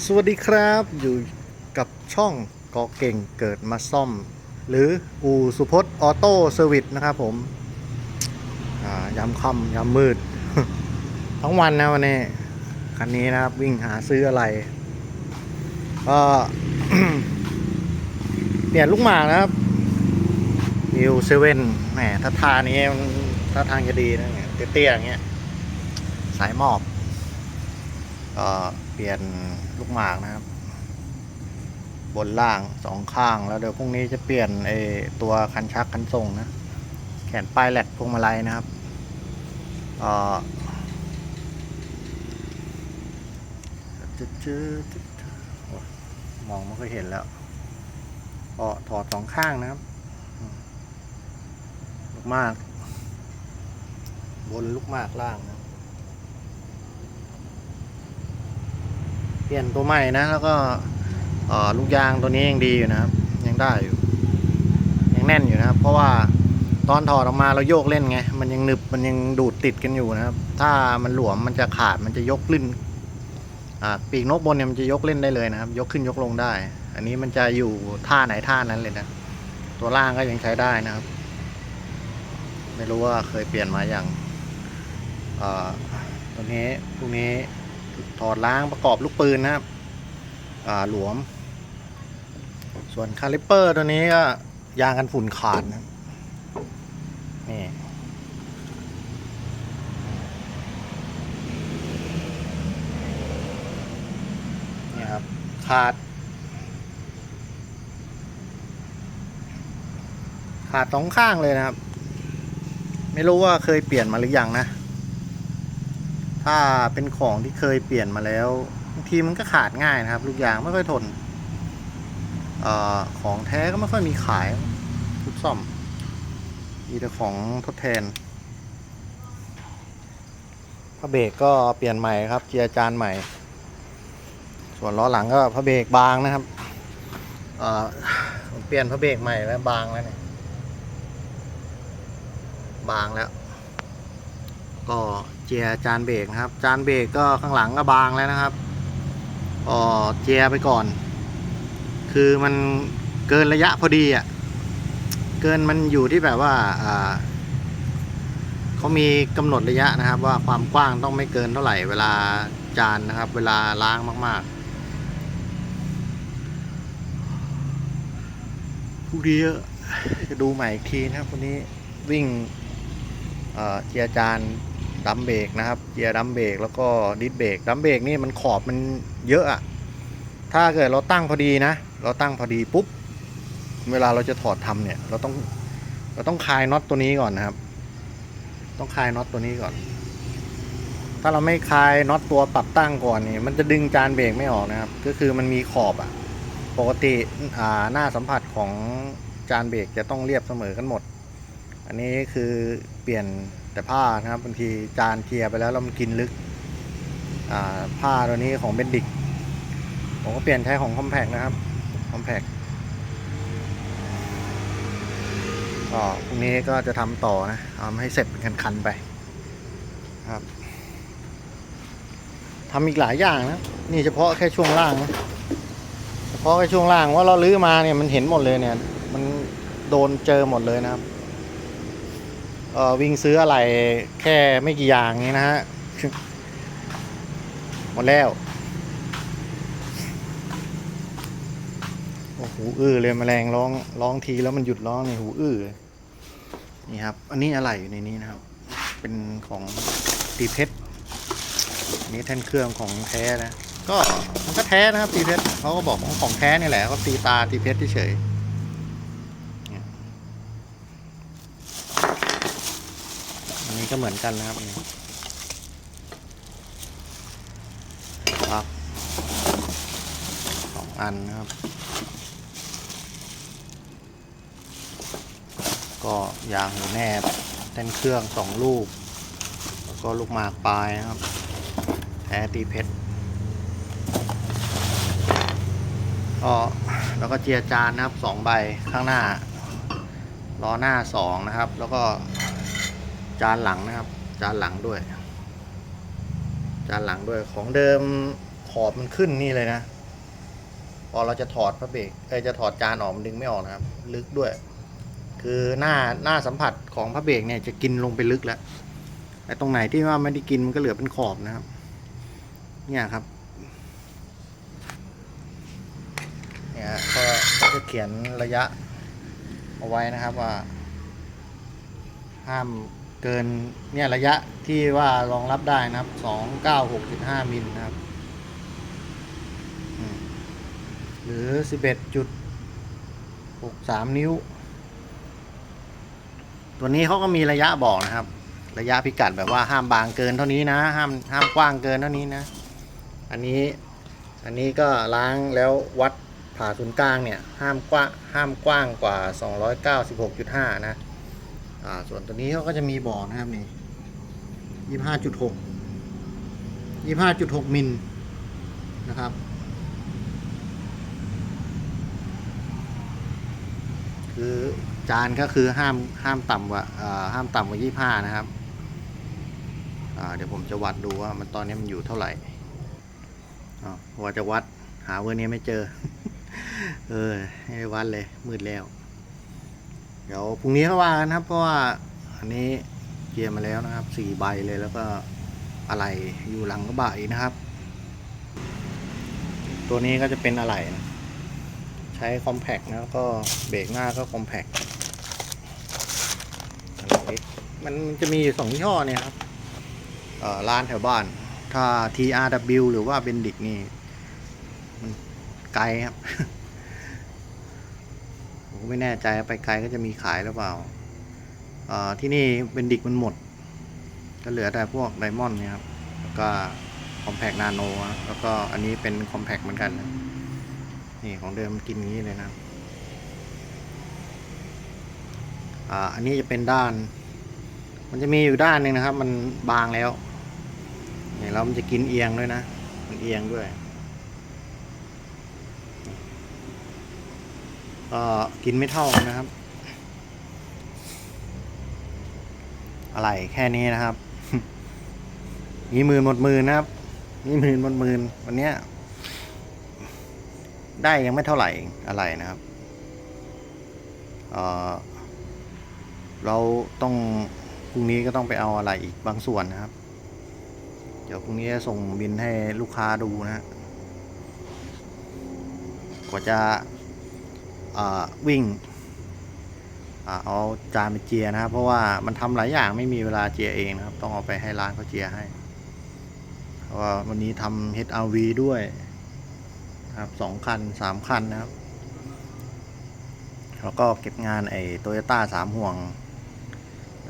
สวัสดีครับอยู่กับช่องกอเก่งเกิดมาซ่อม หรืออูสุพจน์ออโต้เซอร์วิสนะครับผมยามค่ำยามมืด ทั้งวันนะวันนี้ คันนี้นะครับวิ่งหาซื้ออะไร ก็เปลี่ยนลูกหมากนะครับมิวเซเว่นแหมถ้าทานี้มันถ้าทางจะดีนะเนี่ยเตี้ยๆอย่างเงี้ยสายหมอบก็เปลี่ยน ลูกหมากนะครับ บนล่างสองข้างแล้วเดี๋ยวพรุ่งนี้จะเปลี่ยนไอตัวคันชักคันส่งนะ แขนปลายแหลกพวงมาลัยนะครับเออมองไม่ค่อยเห็นแล้วก็ถอดสองข้างนะครับ ลูกมาก บนลูกมากล่างนะ เป ลี่ยนตัวใหม่นะแล้วก็ลูกยางตัวนี้ยังดีอยู่นะครับ ยังได้อยู่ ยังแน่นอยู่นะครับ เพราะว่าตอนถอดออกมาเราโยกเล่นไง มันยังหนึบมันยังดูดติดกันอยู่นะครับ ถ้ามันหลวมมันจะขาดมันจะยกลื่นปีกนกบนเนี่ยมันจะยกเล่นได้เลยนะครับ ยกขึ้นยกลงได้ อันนี้มันจะอยู่ท่าไหนท่านั้นเลยนะ ตัวล่างก็ยังใช้ได้นะครับ ไม่รู้ว่าเคยเปลี่ยนมาอย่างตัวนี้พวกนี้ ถอดล้างประกอบลูกปืนนะครับหลวม ส่วนคาลิปเปอร์ตัวนี้ก็ยางกันฝุ่นขาดนะนี่นี่ครับ ขาด ขาดสองข้างเลยนะครับ ไม่รู้ว่าเคยเปลี่ยนมาหรือยังนะ ถ้าเป็นของที่เคยเปลี่ยนมาแล้วบางทีมันก็ขาดง่ายนะครับ ลูกยางไม่ค่อยทนอของแท้ก็ไม่ค่อยมีขายทุกซ่อม มีแต่ของทดแทนพระเบรกก็เปลี่ยนใหม่ครับเจียร์จานใหม่ ส่วนล้อหลังก็พระเบรกบางนะครับเออผมเปลี่ยนพระเบรกใหม่แล้วบางแล้วเนี่ยบางแล้ว ก็เจียจานเบรกนะครับ จานเบรกก็ข้างหลังก็บางแล้วนะครับก็เจียไปก่อน คือมันเกินระยะพอดีอะเกินมันอยู่ที่แบบว่าเขามีกำหนดระยะนะครับ ว่าความกว้างต้องไม่เกินเท่าไหร่เวลาจานนะครับ เวลาล้างมากๆผู้ดีอะจะดูใหม่อีกทีนะครับวันนี้วิ่ง เอ่อเจียร์จานดัมเบรกนะครับเจียร์ดัมเบรกแล้วก็ดิสเบรกดัมเบรกนี่มันขอบมันเยอะอะถ้าเกิดเราตั้งพอดีนะ เราตั้งพอดีปุ๊บ เวลาเราจะถอดทำเนี่ย เราต้อง เราต้องคลายน็อตตัวนี้ก่อนนะครับ ต้องคลายน็อตตัวนี้ก่อน ถ้าเราไม่คลายน็อตตัวปรับตั้งก่อนนี่มันจะดึงจานเบรกไม่ออกนะครับ ก็คือมันมีขอบอะปกติอ่าหน้าสัมผัสของจานเบรกจะต้องเรียบเสมอกันหมด อันนี้คือเปลี่ยนแต่ผ้านะครับบางทีจานเทียร์ไปแล้วแล้วมันกินลึกผ้าตัวนี้ของเบนดิกผมก็เปลี่ยนใช้ของคอมแพกนะครับคอมแพกก็พรุ่งนี้ก็จะทำต่อนะทำให้เสร็จเป็นคันๆไปครับทำอีกหลายอย่างนะนี่เฉพาะแค่ช่วงล่างนะเฉพาะแค่ช่วงล่างว่าเราลื้อมาเนี่ยมันเห็นหมดเลยเนี่ย มันโดนเจอหมดเลยนะครับ วิ่งซื้ออะไรแค่ไม่กี่อย่างนี้นะฮะ หมดแล้ว โอ้โหอื้อเลยแมลงร้องร้องทีแล้วมันหยุดร้องในหูอื้อนี่ครับ อันนี้อะไรอยู่ในนี้นะครับ เป็นของตีเพชรน,นี้แท่นเครื่องของแท้นะ ก็มันก็แท้นะครับตีเพชรเขาก็บอกของของแท้นี่แหละเขาตีตาตีเพชรเฉยๆ อั นี้ก็เหมือนกันนะครับนี่ครับสองอันนะครับ ก็ยางหูแนบเต้นเครื่องสองลูก แล้วก็ลูกหมากปลายนะครับ แท้ตีเพชรก็แล้วก็เจียจานนะครับสองใบข้างหน้าล้อหน้าสองนะครับ แล้วก็ จานหลังนะครับ จานหลังด้วย จานหลังด้วยของเดิมขอบมันขึ้นนี่เลยนะพอเราจะถอดพระเบรกเอจะถอดจานออกมันดึงไม่ออกนะครับ ลึกด้วย คือหน้าหน้าสัมผัสของพระเบรกเนี่ยจะกินลงไปลึกแล้วไอ้ตรงไหนที่ว่าไม่ได้กินมันก็เหลือเป็นขอบนะครับ เนี่ยครับเนี่ยก็ก็จะเขียนระยะเอาไว้นะครับว่า ห้าม เกินเนี่ยระยะที่ว่ารองรับได้นะครับสองเก้าหกจุดห้ามิลนะครับ หรือสิบเอ็ดจุดหกสามนิ้ว ตัวนี้เขาก็มีระยะบอกนะครับ ระยะพิกัดแบบว่าห้ามบางเกินเท่านี้นะ ห้ามห้ามกว้างเกินเท่านี้นะ อันนี้อันนี้ก็ล้างแล้ววัดผ่าศูนย์กลางเนี่ย ห้ามกว้างห้ามกว้างกว่า 296.5 นะ อ่าส่วนตัวนี้เขาก็จะมีบ่อนะครับนี่25.6 25.6มิลนะครับ คือจานก็คือห้ามห้ามต่ำกว่าอ่าห้ามต่ำกว่า25นะครับอ่าเดี๋ยวผมจะวัดดูว่ามันตอนนี้มันอยู่เท่าไหร่อ่าจะวัดหาเวอร์นี้ไม่เจอ เออให้วัดเลยมืดแล้ว เดี๋ยวพรุ่งนี้เขาว่ากันครับ เพราะว่าอันนี้เกียร์มาแล้วนะครับสี่ใบเลยแล้วก็อะไรอยู่หลังกระบะอีกนะครับ ตัวนี้ก็จะเป็นอะไรนะใช้คอมแพกนะแล้วก็เบรกหน้าก็คอมแพกมันจะมีอยู่สองยี่ห้อเนี่ยครับร้านแถวบ้าน ถ้า TRW หรือว่าเบนดิกนี่ มันไกลครับ ก็ไม่แน่ใจไปไกลก็จะมีขายหรือเปล่าที่นี่เบนดิกมันหมด ก็เหลือแต่พวกไดมอนด์เนี่ยครับ แล้วก็คอมแพกนาโนแล้วก็อันนี้เป็นคอมแพกเหมือนกัน นี่ของเดิมกินงี้เลยนะอ่าอันนี้จะเป็นด้าน มันจะมีอยู่ด้านหนึ่งนะครับ มันบางแล้วเนี่ยแล้วมันจะกินเอียงด้วยนะ มันเอียงด้วย ก็กินไม่เท่ากันนะครับ อะไรแค่นี้นะครับ มีหมื่นหมดหมื่นนะครับ มีหมื่นหมดหมื่นวันเนี้ย ได้ยังไม่เท่าไหร่อะไรนะครับเเราต้องพรุ่งนี้ก็ต้องไปเอาอะไรอีกบางส่วนนะครับ เดี๋ยวพรุ่งนี้จะส่งบินให้ลูกค้าดูนะกว่าจะ วิ่งเอาจานไปเจียนะครับ เพราะว่ามันทำหลายอย่างไม่มีเวลาเจียเองนะครับ ต้องเอาไปให้ร้านเขาเจียให้เพราะว่าวันนี้ทำ HRV ด้วยครับสองคันสามคันนะครับ แล้วก็เก็บงานไอ้โตโยต้าสามห่วง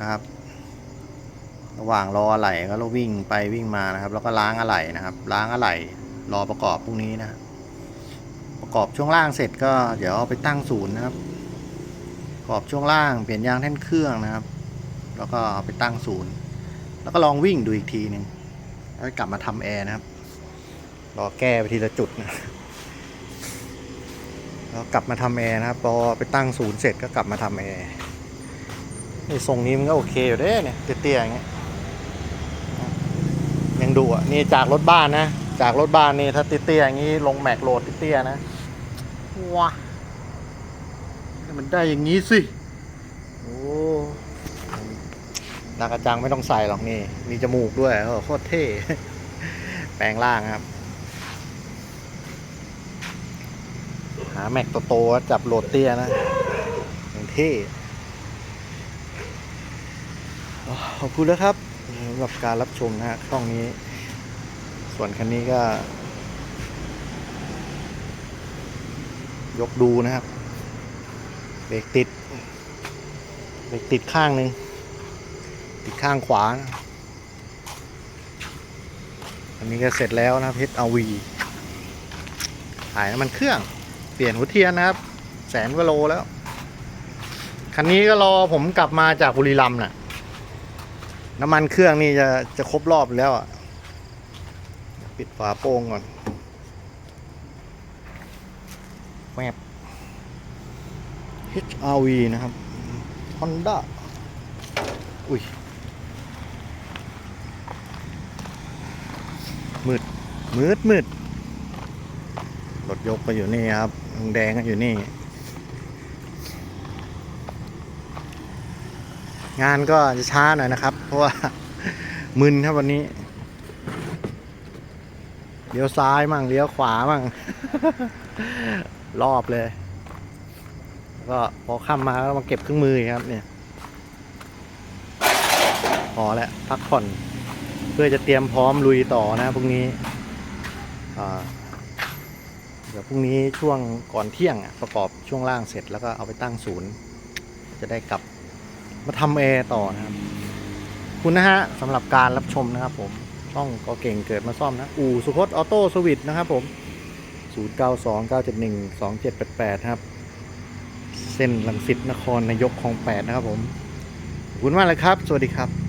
นะครับ ระหว่างรออะไหล่ก็วิ่งไปวิ่งมานะครับ แล้วก็ล้างอะไหล่นะครับ ล้างอะไหล่รอประกอบพรุ่งนี้นะประ กรอบช่วงล่างเสร็จก็เดี๋ยวเอาไปตั้งศูนย์นะครับปรอบช่วงล่างเปลี่ยนยางแท่นเครื่องนะครับ แล้วก็เอาไปตั้งศูนย์ แล้วก็ลองวิ่งดูอีกทีหนึ่งแล้วกลับมาทำแอร์นะครับ รอแก้ไปทีละจุดนะแล้วกลับมาทำแอร์นะครับพอไปตั้งศูนย์เสร็จก็กลับมาทำแอร์นี่ทรงนี้มันก็โอเคอยู่เด้เนี่ยเตี้ยๆอย่างเงี้ยยังดูอะนี่จากรถบ้านนะ จากรถบ้านนี่ถ้าเตี้ยๆอย่างงี้ลงแม็กโหลดเตี้ยๆนะ ว้ามันได้อย่างงี้สิ โอ้นากระจังไม่ต้องใส่หรอกนี่ มีจมูกด้วยเออโคตรเท่ แปลงร่างครับ หาแม็กโตๆจับโหลดเตี้ยนะอย่างเท่ขอบคุณแล้วครับสำหรับการรับชมนะฮะช่องนี้ ส่วนคันนี้ก็ ยกดูนะครับ เบรกติด เบรกติดข้างหนึ่ง ติดข้างขวานะอันนี้ก็เสร็จแล้วนะครับ HRV ถ่ายน้ำมันเครื่อง เปลี่ยนหัวเทียนนะครับ แสนกว่าโลแล้ว คันนี้ก็รอผมกลับมาจากบุรีรัมย์น่ะ น้ำมันเครื่องนี่จะจะครบรอบแล้วอะ ปิดฝาโป้งก่อน แมบ HRV นะครับ Honda อุ้ย มืด มืด มืด รถยกก็อยู่นี่ครับ แดงก็อยู่นี่ งานก็จะช้าหน่อยนะครับ เพราะว่า มึนครับวันนี้ เลี้ยวซ้ายมั่ง เลี้ยวขวามั่ง รอบเลย แล้วก็พอค่ำมาก็มาเก็บเครื่องมือครับเนี่ยพอแล้วพักผ่อน เพื่อจะเตรียมพร้อมลุยต่อนะพรุ่งนี้เดี๋ยวพรุ่งนี้ช่วงก่อนเที่ยงประกอบช่วงล่างเสร็จแล้วก็เอาไปตั้งศูนย์ จะได้กลับมาทำแอร์ต่อนะครับขอบคุณนะฮะสำหรับการรับชมนะครับผม ช่องก็เก่งเกิดมาซ่อมนะ อู่สุพจน์ออโต้สวิตนะครับผม 0 9 2 9 7 1 2 7 8 8 ครับ เส้นลังสิตนครนายกคลอง8นะครับผมขอบคุณมากเลยครับ สวัสดีครับ